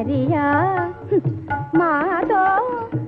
हरिया माधो तो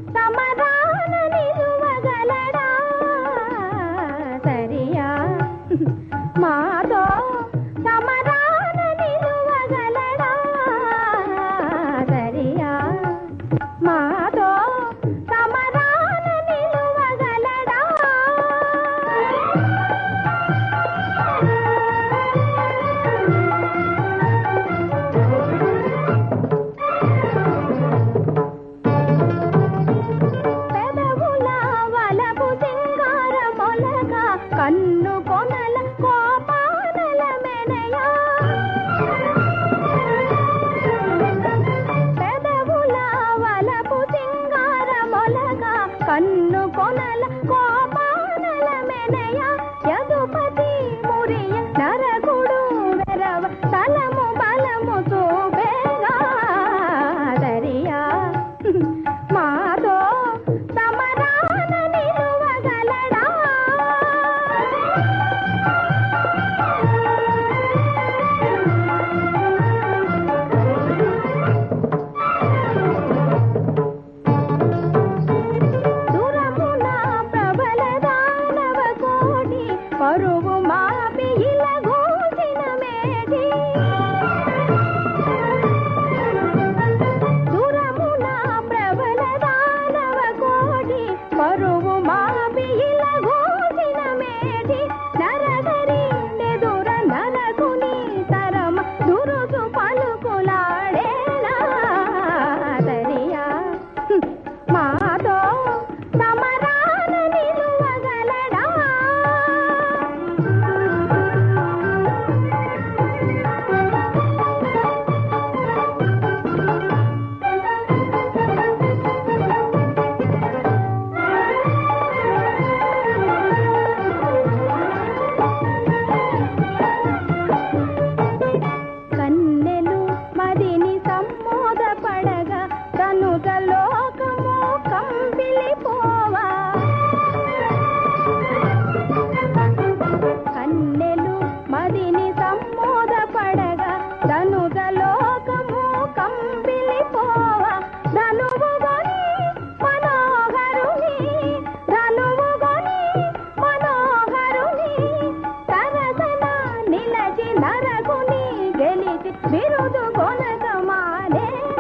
ಬಿರುದು ಕೊನದ ಮಾರೇನಾದರಿಯ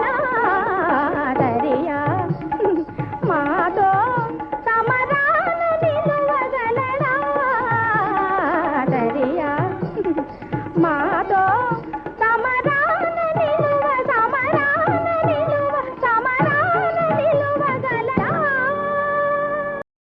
ಮಾತೋ ಸಮರಾನ ನಿಲ್ಲುವಗಲಡಾದರಿಯ ಮಾ